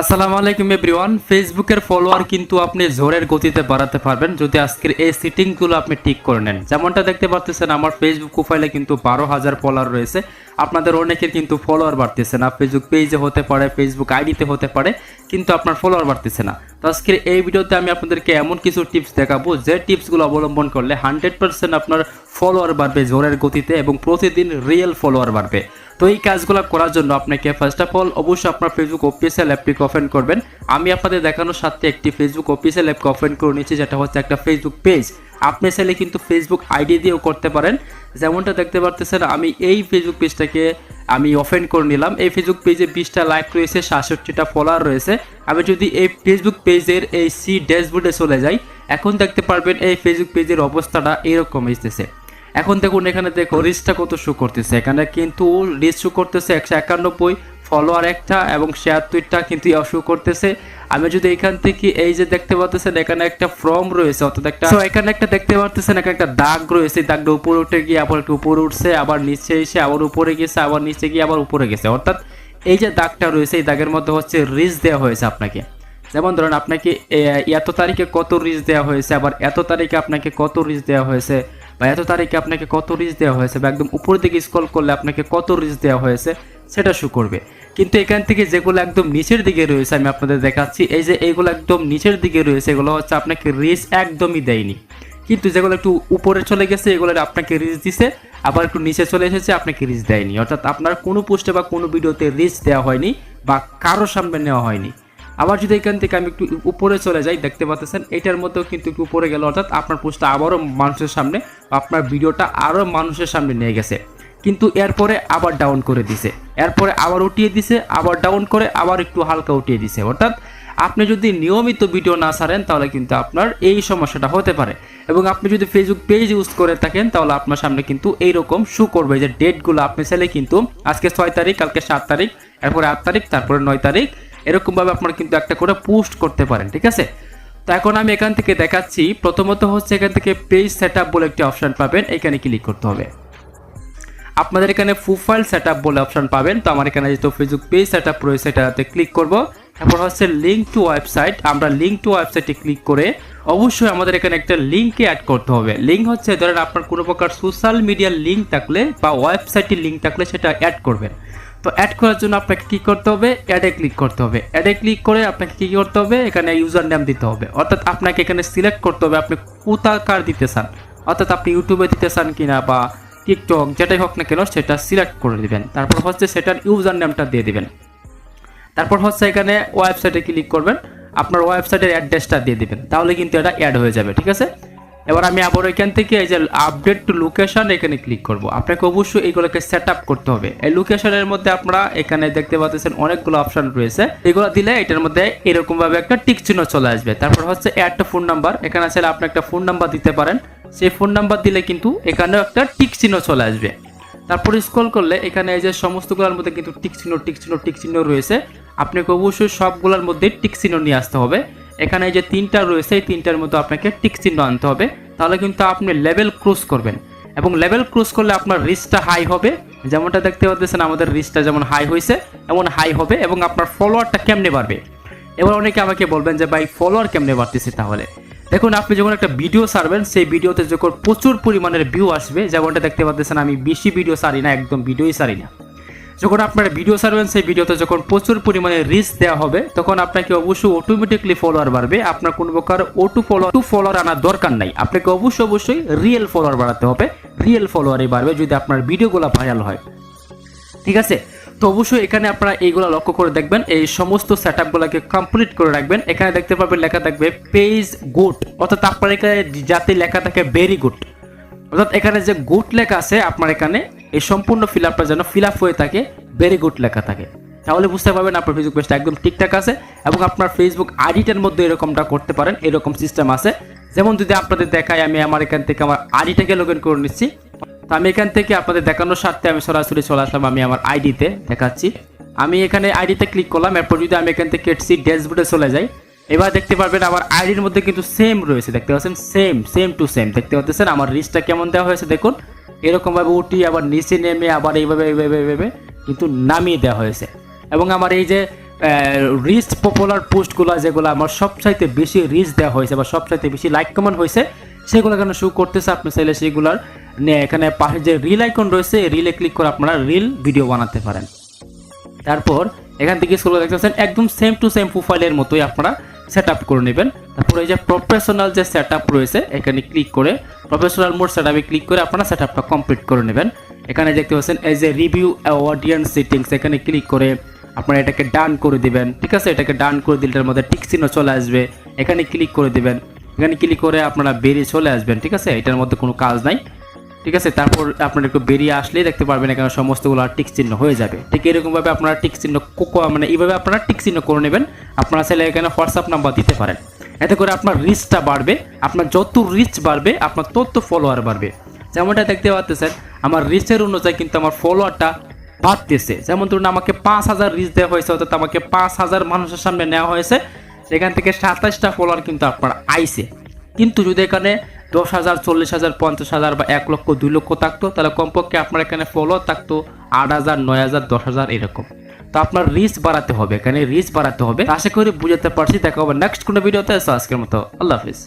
আসসালামু আলাইকুম এভরিওয়ান। ফেসবুকের ফলোয়ার কিন্তু আপনি জোরের গতিতে বাড়াতে পারবেন যদি আজকের এই সেটিংগুলো আপনি ঠিক করে নেন। যেমনটা দেখতে পাচ্ছেন আমার ফেসবুক প্রোফাইলে কিন্তু বারো হাজার ফলোয়ার রয়েছে। আপনাদের অনেকের কিন্তু ফলোয়ার বাড়তেছে না। ফেসবুক পেজে হতে পারে ফেসবুক আইডিতে হতে পারে, কিন্তু আপনার ফলোয়ার বাড়তেছে না। তো আজকের এই ভিডিওতে আমি আপনাদেরকে এমন কিছু টিপস দেখাবো, যে টিপসগুলো অবলম্বন করলে হান্ড্রেড পার্সেন্ট আপনার ফলোয়ার বাড়বে জোরের গতিতে এবং প্রতিদিন রিয়েল ফলোয়ার বাড়বে। তো এই কাজগুলো করার জন্য আপনাকে ফার্স্ট অফ অল অবশ্যই আপনার ফেসবুক অফিসিয়াল অ্যাপটিকে ওপেন করবেন। আমি আপনাদের দেখানোর সাথে একটি ফেসবুক অফিসিয়াল অ্যাপকে ওপেন করে নিয়েছি, যেটা হচ্ছে একটা ফেসবুক পেজ আপনি চাইলে কিন্তু ফেসবুক আইডি দিয়েও করতে পারেন। যেমনটা দেখতে পারতেছেন, আমি এই ফেসবুক পেজটাকে আমি ওপেন করে নিলাম। এই ফেসবুক পেজে বিশটা লাইক রয়েছে, সাতষট্টিটা ফলোয়ার রয়েছে। আমি যদি এই ফেসবুক পেজের এই সি ড্যাশবোর্ডে চলে যাই, এখন দেখতে পারবেন এই ফেসবুক পেজের অবস্থাটা এরকম এসেছে এখন দেখুন, এখানে দেখো রিচটা কত শো করতেছে। এখানে কিন্তু রিচ শো করতেছে একশো একানব্বই ফলোয়ার একটা এবং শেয়ার টুইটটা কিন্তু শো করতেছে। আমি যদি এখান থেকে এই যে দেখতে পাচ্ছেন, এখানে একটা ফর্ম রয়েছে, অর্থাৎ একটা এখানে একটা দেখতে পাচ্ছেন, এখানে একটা দাগ রয়েছে। দাগটা উপরে উঠে গিয়ে আবার একটু উপরে উঠছে, আবার নিচে এসে আবার উপরে গেছে, আবার নিচে গিয়ে আবার উপরে গেছে। অর্থাৎ এই যে দাগটা রয়েছে, এই দাগের মধ্যে হচ্ছে রিচ দেওয়া হয়েছে আপনাকে। যেমন ধরেন, আপনাকে এত তারিখে কত রিচ দেওয়া হয়েছে, আবার এত তারিখে আপনাকে কত রিচ দেওয়া হয়েছে। বা এত তারিখে আপনাকে কত রিচ দেওয়া হয়েছে বা একদম উপর দিকে স্ক্রল করলে আপনাকে কত রিচ দেওয়া হয়েছে, সেটা শু করবে। কিন্তু এখান থেকে যেগুলো একদম নিচের দিকে রয়েছে, আমি আপনাদের দেখাচ্ছি, এই যে এইগুলো একদম নিচের দিকে রয়েছে, এগুলো হচ্ছে আপনাকে রিচ একদমই দেয়নি। কিন্তু যেগুলো একটু উপরে চলে গেছে, এগুলো আপনাকে রিচ দিছে, আবার একটু নিচে চলে এসেছে, আপনাকে রিচ দেয়নি। অর্থাৎ আপনার কোনো পোস্টে বা কোনো ভিডিওতে রিচ দেওয়া হয়নি বা কারও সামনে নেওয়া হয়নি। আবার যদি এখান থেকে আমি একটু উপরে চলে যাই, দেখতে পাচ্ছেন, এটার মধ্যেও কিন্তু একটু উপরে গেল, অর্থাৎ আপনার পোস্টটা আবারও মানুষের সামনে, আপনার ভিডিওটা আরও মানুষের সামনে নিয়ে গেছে। কিন্তু এরপরে আবার ডাউন করে দিছে। এরপরে আবার উঠিয়ে দিছে, আবার ডাউন করে আবার একটু হালকা উঠিয়ে দিছে। অর্থাৎ আপনি যদি নিয়মিত ভিডিও না ছাড়েন, তাহলে কিন্তু আপনার এই সমস্যাটা হতে পারে। এবং আপনি যদি ফেসবুক পেজ ইউজ করে থাকেন, তাহলে আপনার সামনে কিন্তু এইরকম শু করবে যে ডেটগুলো আপনি চাইলে কিন্তু আজকে ছয় তারিখ, কালকে সাত তারিখ, এরপরে আট তারিখ, তারপরে নয় তারিখ এরকমভাবে আপনারা কিন্তু একটা করে পোস্ট করতে পারেন, ঠিক আছে? তো এখন আমি এখান থেকে দেখাচ্ছি, প্রথমত হচ্ছে এখান থেকে পেজ সেট বলে একটি অপশন পাবেন, এখানে ক্লিক করতে হবে। আপনাদের এখানে প্রোফাইল সেট বলে অপশন পাবেন, তো আমার এখানে যেহেতু ফেসবুক পেজ সেট আপ রয়েছে এটাতে ক্লিক করব। তারপর হচ্ছে লিঙ্ক টু ওয়েবসাইট আমরা লিঙ্ক টু ওয়েবসাইটে ক্লিক করে অবশ্যই আমাদের এখানে একটা লিঙ্কে অ্যাড করতে হবে। লিঙ্ক হচ্ছে, ধরেন আপনার কোনো প্রকার সোশ্যাল মিডিয়ার লিঙ্ক থাকলে বা ওয়েবসাইটের লিঙ্ক থাকলে সেটা অ্যাড করবেন। তো অ্যাড করার জন্য আপনাকে কী করতে হবে? অ্যাডে ক্লিক করতে হবে। অ্যাডে ক্লিক করে আপনাকে কী করতে হবে? এখানে ইউজার নেম দিতে হবে। অর্থাৎ আপনাকে এখানে সিলেক্ট করতে হবে। আপনি কোথাকার দিতে চান? অর্থাৎ আপনি ইউটিউবে দিতে চান কিনা বা টিকটক যেটাই হোক না কেন, সেটা সিলেক্ট করে দিবেন। তারপর হচ্ছে সেটার ইউজার নেমটা দিয়ে দিবেন। তারপর হচ্ছে এখানে ওয়েবসাইটে ক্লিক করবেন। আপনার ওয়েবসাইটের অ্যাড্রেসটা দিয়ে দিবেন। তাহলে কিন্তু এটা অ্যাড হয়ে যাবে, ঠিক আছে? এবার আমি আবার এখান থেকে এই যে আপডেট টু লোকেশন এখানে ক্লিক করব। আপনাকে অবশ্যই এইগুলোকে সেট আপ করতে হবে। এই লোকেশনের মধ্যে আপনারা এখানে দেখতে পাচ্ছেন অনেকগুলো অপশন রয়েছে। এগুলো দিলে এটার মধ্যে এরকম ভাবে একটা টিক চিহ্ন চলে আসবে। তারপর হচ্ছে অ্যাড টু ফোন নাম্বার এখানে চাইলে আপনি একটা ফোন নাম্বার দিতে পারেন। সেই ফোন নাম্বার দিলে কিন্তু এখানেও একটা টিক চিহ্ন চলে আসবে। তারপর স্ক্রল করলে এখানে এই যে সমস্তগুলোর মধ্যে কিন্তু টিক চিহ্ন টিক চিহ্ন টিক চিহ্ন রয়েছে। আপনাকে অবশ্যই সবগুলোর মধ্যে টিক চিহ্ন নিয়ে আসতে হবে। এখানে যে তিনটা রয়েছে, এই তিনটার মধ্যে আপনাকে টিক চিহ্ন আনতে হবে। তাহলে কিন্তু আপনি লেভেল ক্রস করবেন। এবং লেভেল ক্রস করলে আপনার রিচটা হাই হবে। যেমনটা দেখতে পাচ্ছেন, আমাদের রিচটা যেমন হাই হয়েছে এমন হাই হবে এবং আপনার ফলোয়ারটা কেমনে বাড়বে? এবার অনেকে আমাকে বলবেন যে, ভাই ফলোয়ার কেমনে বাড়তেছে তাহলে? দেখুন, আপনি যখন একটা ভিডিও সারবেন সেই ভিডিওতে যখন প্রচুর পরিমাণের ভিউ আসবে, যেমনটা দেখতে পাচ্ছেন, আমি বেশি ভিডিও সারি না, একদম ভিডিওই সারি না। যখন আপনার ভিডিও ছাড়বেন, সেই ভিডিওতে যখন প্রচুর পরিমাণে রিচ দেওয়া হবে, তখন আপনাকে অবশ্যই অটোমেটিকলি ফলোয়ার বাড়বে। আপনার কোনো প্রকার ওটু ফলোয়ার টু ফলোয়ার আনার দরকার নাই। আপনাকে অবশ্যই অবশ্যই রিয়েল ফলোয়ার বাড়াতে হবে। রিয়েল ফলোয়ারই বাড়বে যদি আপনার ভিডিওগুলো ভাইরাল হয়। ঠিক আছে? তো অবশ্যই এখানে আপনারা এইগুলো লক্ষ্য করে দেখবেন। এই সমস্ত সেট আপগুলোকে কমপ্লিট করে রাখবেন। এখানে দেখতে পাবেন, লেখা থাকবে পেজ গুড অর্থাৎ আপনার এখানে যাতে লেখা থাকে ভেরি গুড অর্থাৎ এখানে যে গুড লেখা আছে, আপনার এখানে এই সম্পূর্ণ ফিল আপটা যেন ফিল আপ হয়ে থাকে ভেরি গুড লেখা থাকে। তাহলে বুঝতে পারবেন আপনার ফেসবুক পেজটা একদম ঠিকঠাক আছে এবং আপনার ফেসবুক আইডিটার মধ্যে এরকমটা করতে পারেন, এরকম সিস্টেম আছে। যেমন যদি আপনাদের দেখায় আমি আমার এখান থেকে আমার আইডিটাকে লগ ইন করে নিচ্ছি, তো আমি এখান থেকে আপনাদের দেখানোর স্বার্থে আমি সরাসরি চলে আসলাম আমি আমার আইডিতে দেখাচ্ছি। আমি এখানে আইডিতে ক্লিক করলাম, এরপর যদি আমি এখান থেকে এটসি ড্যাশবোর্ডে চলে যাই, এবার দেখতে পারবেন আমার আইডির মধ্যে কিন্তু সেম রয়েছে, দেখতে পাচ্ছেন? সেম সেম টু সেম দেখতে পাচ্ছেন? আমার রিচটা কেমন দেওয়া হয়েছে দেখুন। এরকমভাবে উঠি, আবার নিচে নেমে, আবার এইভাবে এইভাবে এইভাবে কিন্তু নামিয়ে দেওয়া হয়েছে। এবং আমার এই যে রিচ পপুলার পোস্টগুলো যেগুলো আমার সবচাইতে বেশি রিচ দেওয়া হয়েছে বা সবচাইতে বেশি লাইক কমেন্ট হয়েছে, সেগুলো এখানে শো করতেছে আপনি চাইলে সেগুলোর এখানে পাশে যে রিল আইকন রয়েছে রিলে ক্লিক করে আপনারা রিল ভিডিও বানাতে পারেন। তারপর এখান থেকে স্কুল দেখতেছেন একদম সেম টু সেম প্রোফাইলের মতোই আপনারা সেট আপ করে নেবেন। তারপর এই যে প্রফেশনাল যে সেট রয়েছে, এখানে ক্লিক করে প্রফেশনাল মোড সেট ক্লিক করে আপনারা সেট কমপ্লিট করে নেবেন। এখানে দেখতে পাচ্ছেন, এই যে রিভিউ অডিয়েন্স সেটিংস এখানে ক্লিক করে আপনারা এটাকে ডান করে দিবেন। ঠিক আছে? এটাকে ডান করে দিলে মধ্যে টিক চিহ্ন চলে আসবে। এখানে ক্লিক করে দিবেন। এখানে ক্লিক করে আপনারা বেরিয়ে চলে আসবেন। ঠিক আছে? এটার মধ্যে কোনো কাজ নাই। ঠিক আছে? তারপর আপনারা একটু বেরিয়ে আসলেই দেখতে পারবেন এখানে সমস্তগুলো টিক চিহ্ন হয়ে যাবে। ঠিক এরকমভাবে আপনারা টিক চিহ্ন মানে এইভাবে আপনারা টিক চিহ্ন করে নেবেন। আপনারা চাইলে এখানে হোয়াটসঅ্যাপ নাম্বার দিতে পারেন। এতে করে আপনার রিচটা বাড়বে, আপনার যত রিচ বাড়বে, আপনার তত ফলোয়ার বাড়বে। যেমনটা দেখতে পাচ্ছেন, আমার রিচের অনুযায়ী কিন্তু আমার ফলোয়ারটা বাড়তেছে। যেমন ধরুন আমাকে পাঁচ হাজার রিচ দেওয়া হয়েছে, অর্থাৎ আমাকে পাঁচ হাজার মানুষের সামনে নেওয়া হয়েছে। সেখান থেকে সাতাশটা ফলোয়ার কিন্তু আপনার আইসে কিন্তু যদি এখানে দশ হাজার, চল্লিশ হাজার, পঞ্চাশ হাজার বা এক লক্ষ, দুই লক্ষ থাকতো। তাহলে কমপক্ষে আপনার এখানে ফলো থাকতো আট হাজার, নয় হাজার, দশ হাজার এরকম। তো আপনার রিচ বাড়াতে হবে, এখানে রিচ বাড়াতে হবে। আশা করি বুঝাতে পারছি। দেখা হবে নেক্সট কোনো ভিডিওতে আজকের মতো আল্লাহ হাফিজ।